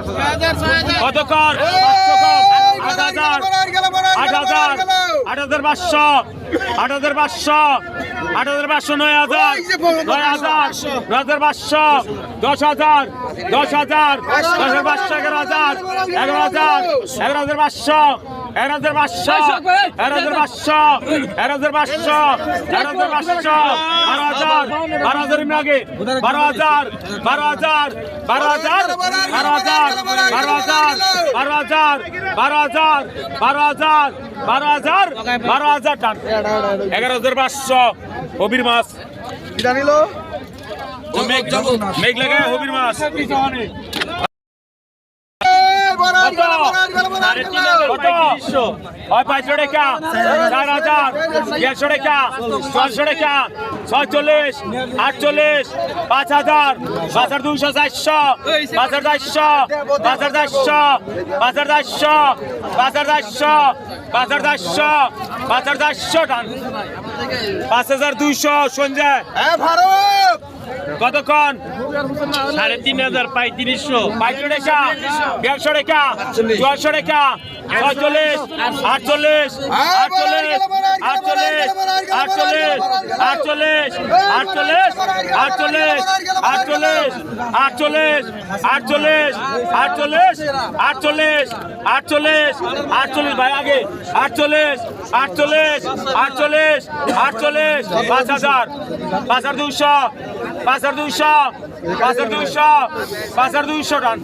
কত কর আট হাজার আট হাজার আট হাজার পাঁচশো আট হাজার পাঁচশো আট হাজার পাঁচশো নয় হাজার নয় হাজার নয় হাজার পাঁচশো দশ হাজার দশ হাজার দশ হাজার পাঁচশো এগারো হাজার এগারো হাজার এগারো হাজার পাঁচশো এগারো হাজার পাঁচশো এগারো হাজার পাঁচশো এগারো হাজার পাঁচশো এগারো হাজার পাঁচশো বারো হাজার বারো হাজার আগে বারো হাজার বারো হাজার বারো হাজার বারো হাজার বারো হাজার বারো হাজার বারো হাজার বারো হাজার বারো হাজার বারো হাজার টান এগারো হাজার পাঁচশো হবির মাছ মেঘ মেঘ লাগায় হবির মাছ কত হয় পাঁচশো টাকা চার হাজার। দেড়শো টাকা ছয়শো টাকা ছয়চল্লিশ আটচল্লিশ পাঁচ হাজার। পাঁচ হাজার দুশো চারশো। পাঁচ হাজার চারশো। পাঁচ হাজার চারশো। পাঁচ হাজার চারশো। পাঁচ হাজার চারশো। পাঁচ হাজার চারশো। পাঁচ হাজার চারশো পাঁচ হাজার দুইশো সঞ্জয়। কতক্ষণ সাড়ে তিন হাজার পঁয়ত্রিশশো পঁয়ত্রিশ টাকা দেড়শো টাকা ছয়শো টাকা ছয়চল্লিশ আটচল্লিশ আটচল্লিশ আটচল্লিশ আটচল্লিশ আটচল্লিশ আটচল্লিশ আটচল্লিশ আটচল্লিশ আটচল্লিশ আটচল্লিশ আটচল্লিশ আটচল্লিশ আটচল্লিশ আটচল্লিশ ভাই আগে আটচল্লিশ আটচল্লিশ আটচল্লিশ আটচল্লিশ পাঁচ হাজার পাঁচ হাজার দুইশো পাঁচের দুইশো পাঁচের দুইশো পাঁচের দুইশো টান।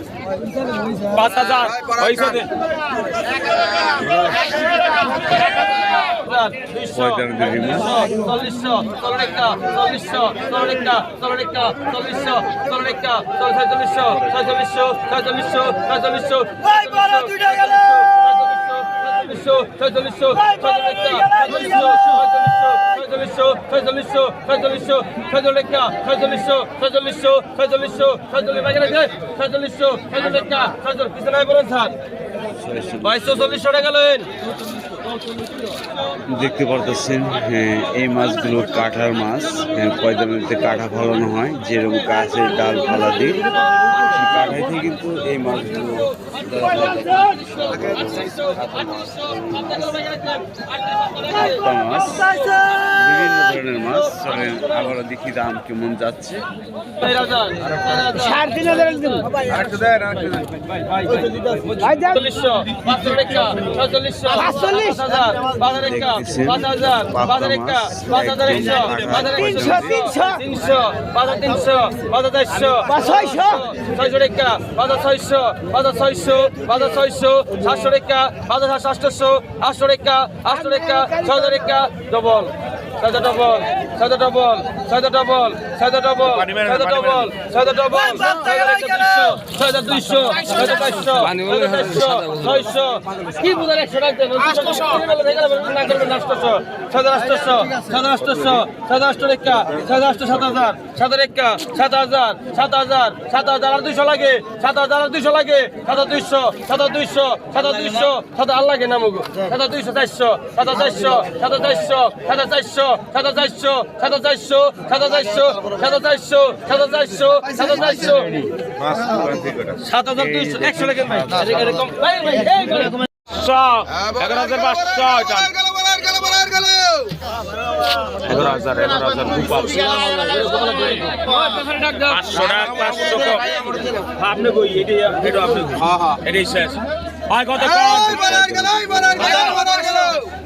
পাঁচ হাজার হয়েছে ছয়চল্লিশশো ছয়চল্লিশশো ছয়চল্লিশশো ছয়চল্লিশশো, ছয়চল্লিশা ছয়চল্লিশশো ছয়চল্লিশশো ছয়চল্লিশশো, ছয়চল্লিশ বাইকে রেখে ছয়চল্লিশশো, ছয়চল্লিশা ছয়চল্লিশ। পিছনে বলেন স্যার। বাইশশো, চল্লিশশো টাকা লেন দেখতে পারতেছেন হ্যাঁ, এই মাছগুলো কাঠার মাছ। হ্যাঁ, পয়দানিতে কাঠা ফলানো হয় যেরকম গাছের ডাল ফলা দিয়ে। সেই কিন্তু এই মাছগুলো মাছ বিভিন্ন ধরনের মাছ চলেন আবারও দেখি দাম কেমন যাচ্ছে। সাতশো রেখা পাঁচ হাজার সাতশো আটশো রেখা আটশো রেখা ছয় রেখা ডবল ছয় ডবল। ছয়টা বল ছয়টা বল ছয়টা বল ছয়টা বল ছয়টা বল ছয়টা দুইশো ছয়টা পাঁচশো ছয়শো। কি বুঝার একশো রাখবেন আষ্টশো ছয়টা আষ্টশো ছয়টা আষ্টশো ছয়টা আষ্ট রেখা ছয়টা আষ্ট সাত হাজার সাত রেখা সাত হাজার সাত হাজার সাত হাজার আর দুইশো লাগে সাত হাজার আর দুইশো লাগে সাত দুইশো সাত দুইশো সাত দুইশো সাত আর লাগে না মুগো সাত দুইশো চারশো সাত চারশো সাত চারশো সাত চারশো সাত চারশো সাত চারশো সাদা চারশো সাদা চারশো সাদা চারশো সাদা চারশো সাদা চারশো। সাত হাজার দুইশো একশো লেখেন ভাই এগারো হাজার পাঁচশো এগারো হাজার এগারো হাজার পাঁচশো টাকা পাঁচশো আপনি কই? এটাই এটাই শেষ। হয় কত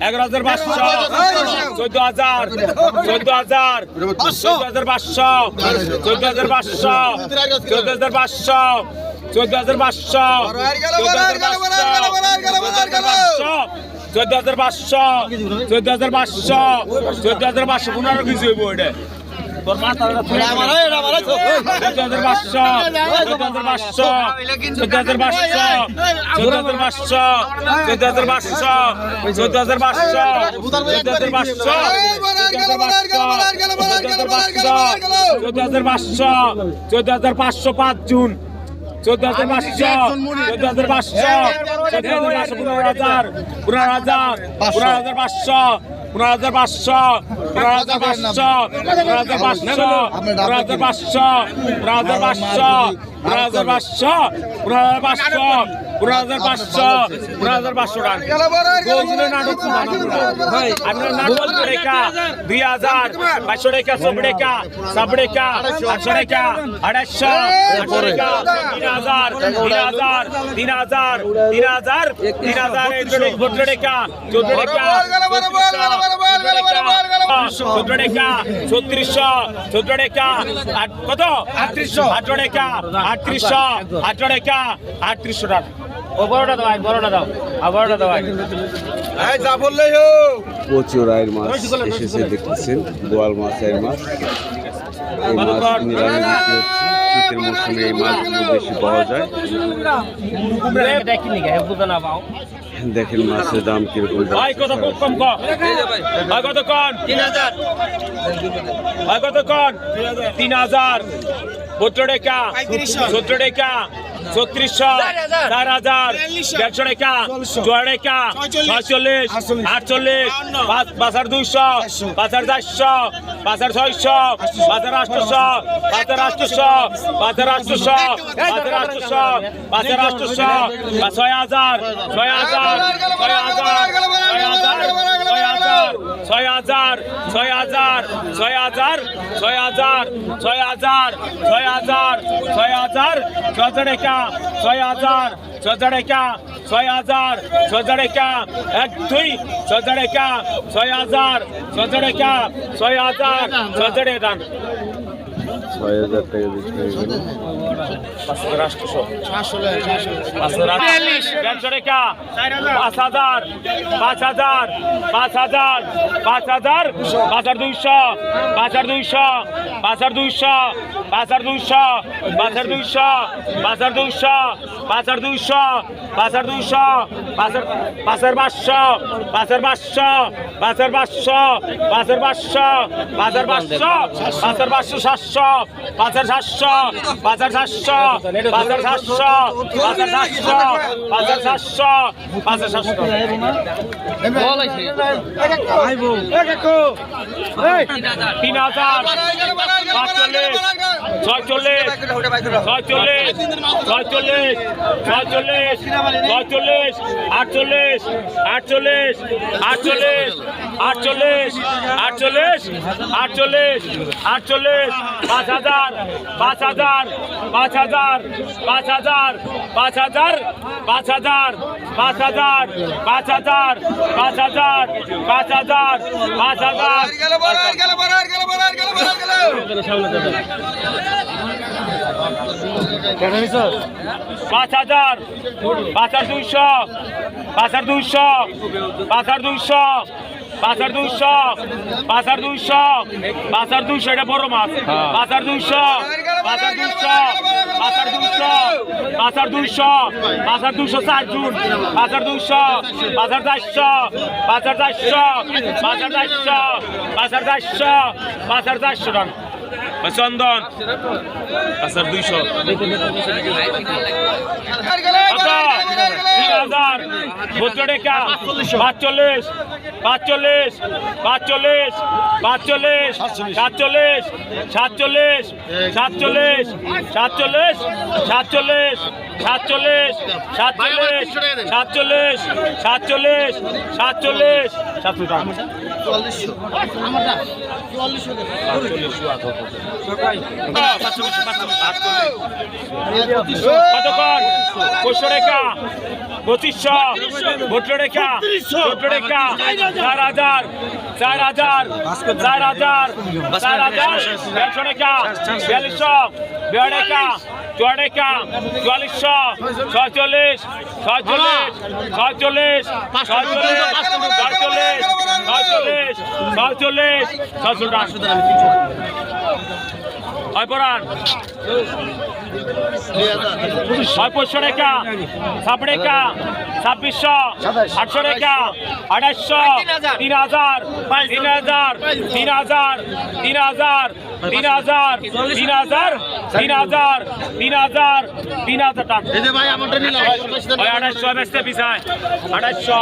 এগারো হাজার পাঁচশো চোদ্দ হাজার চোদ্দ হাজার চোদ্দ হাজার পাঁচশো চোদ্দ হাজার পাঁচশো চোদ্দ হাজার পাঁচশো চোদ্দ হাজার পাঁচশো চোদ্দ হাজার পাঁচশো চোদ্দ হাজার পাঁচশো চোদ্দ হাজার পাঁচশো পনেরো কিছু হইব এটা। চোদ্দ হাজার পাঁচশো চোদ্দ হাজার পাঁচশো পাঁচ জুন চোদ্দ হাজার পাঁচশো চোদ্দ হাজার পাঁচশো চোদ্দ হাজার পাঁচশো পনেরো হাজার পনেরো হাজার পনেরো হাজার পাঁচশো পনেরো হাজার পাঁচশো পনেরো হাজার পাঁচশো পনেরো হাজার পাঁচশো পনেরো হাজার পাঁচশো পনেরো হাজার পনেরো হাজার পাঁচশো পনেরো হাজার পাঁচশো টাকা নাটক আপনার নাটক রেখা দুই হাজার পাঁচশো টাকা সব রেখা সব রেখা আটশো টাকা আড়াইশো টাকা তিন হাজার তিন হাজার তিন হাজার তিন হাজার তিন হাজার চোদ্দ টাকা চোদ্দ টাকা চোদ্দ টাকা ছত্রিশশো চোদ্দ টাকা কত? আটত্রিশশো আঠারো টাকা আটত্রিশশো আঠারো টাকা আটত্রিশশো টাকা ও বড়টা দাও ভাই, বড়টা দাও। আর বড়টা দাও ভাই। প্রচুর আয়ের মাছ এসেছে দেখতেছেন? বোয়াল মাছ আয়ের মাছ। এই মাছ নিলামে বিক্রি হচ্ছে। শীতের মৌসুমে এই মাছগুলো বেশি পাওয়া যায়। দেখেন মাছের দাম কীরকম ভাই কত কম তিন হাজার। ভাই কত কম তিন হাজার। সত্তর টাকা। সত্তর টাকা। ছত্রিশশো চার হাজার। দেড়শো টাকা চুয়ার টাকা ছয়চল্লিশ। আটচল্লিশ। পাঁচ হাজার দুইশো পাঁচ হাজার চারশো পাঁচ হাজার ছয়শো পাঁচ হাজার আটশোশো পাঁচ হাজার আটশোশো পাঁচ হাজার আটশোশো পাঁচ হাজার আটশোশো পাঁচ হাজার আটশোশো ছয় হাজার ছয় হাজার ছয় হাজার ছয় হাজার ছয় হাজার ছয় হাজার ছয় হাজার ছয় হাজার ছয় হাজার ছয় হাজার ছয় হাজার ছয় হাজার একা ছয় হাজার ছয় হাজার একা ছয় হাজার ছয় হাজার একা এক দুই ছয় হাজার একা ছয় হাজার ছয় হাজার একা ছয় হাজার ছয় হাজার ছয় হাজার টাকা বিক্রি হয়ে পাঁচ হাজার পাঁচ হাজার পাঁচ হাজার পাঁচ হাজার পাঁচ হাজার দুইশো পাঁচ হাজার দুইশো পাঁচ হাজার দুইশো পাঁচ হাজার দুইশো পাঁচ হাজার দুইশো পাঁচ হাজার দুইশো পাঁচ হাজার দুইশো পাঁচ হাজার দুইশো পাঁচ হাজার পাঁচ হাজার পাঁচশো পাঁচ হাজার পাঁচশো পাঁচের বাস পাঁচের বাস পাঁচের বাস পাঁচের বাস সাতশ পাঁচের সাতশ পাঁচের সাতশ পাঁচের সাতশ পাঁচের সাতশ পাঁচের সাতশ পাঁচের সাতশো। তিন হাজার, পাঁচচল্লিশ, ছয়চল্লিশ ছয়চল্লিশ ছয়চল্লিশ ছয়চল্লিশ ছয়চল্লিশ আটচল্লিশ আটচল্লিশ আটচল্লিশ আটচল্লিশ আটচল্লিশ আটচল্লিশ আটচল্লিশ পাঁচ হাজার পাঁচ হাজার পাঁচ হাজার পাঁচ হাজার পাঁচ হাজার পাঁচ হাজার পাঁচ হাজার পাঁচ হাজার পাঁচ হাজার পাঁচ হাজার পাঁচ হাজার পাঁচ হাজার পাঁচ হাজার দুইশো পাঁচ হাজার দুইশো পাঁচ হাজার দুইশো পাঁচার দুইশো পাঁচার দুইশো পাঁচার দুইশো এটা বড় মাছ পাঁচার দুইশো পাঁচার দুইশো পাঁচার দুইশো পাঁচার দুইশো পাঁচার দুইশো চার জুন পাঁচার দুইশো পাঁচার চারশো পাঁচার চারশো পাঁচার চারশো পাঁচার চারশো পাঁচার চারশো টাকা চন্দন স্যার দুইশো তিন হাজার পাঁচচল্লিশ পাঁচচল্লিশ পাঁচচল্লিশ পাঁচচল্লিশ সাতচল্লিশ সাতচল্লিশ সাতচল্লিশ সাতচল্লিশ সাতচল্লিশ সাতচল্লিশ সাতচল্লিশ সাতচল্লিশ সাতচল্লিশ সাতচল্লিশ সাতচল্লিশ কতক্ষণ পঁচিশশো টাকা পঁচিশশো। ভোট্র রেখা ভোট্র রেখা চার হাজার। চার হাজার। চার হাজার। চার হাজার। দেড়শো টাকা বিয়াল্লিশশো। বিয়ার টাকা চুয়ার টাকা চুয়াল্লিশশো। ছয়চল্লিশ। ছয়চল্লিশ। ছয়চল্লিশ। ছয়চল্লিশ। ছয়চল্লিশ। ছয়চল্লিশ ছয়চল্লিশ ছয়চল্লিশ হয় পরান। পঁচিশশো টাকা ছাব্বিশ টাকা ছাব্বিশশো আটশো আঠাশশো তিন হাজার তিন হাজার তিন হাজার তিন হাজার তিন হাজার তিন হাজার তিন হাজার তিন হাজার তিন হাজার আঠাশশো বেচতে পিছায়। আঠাশশো।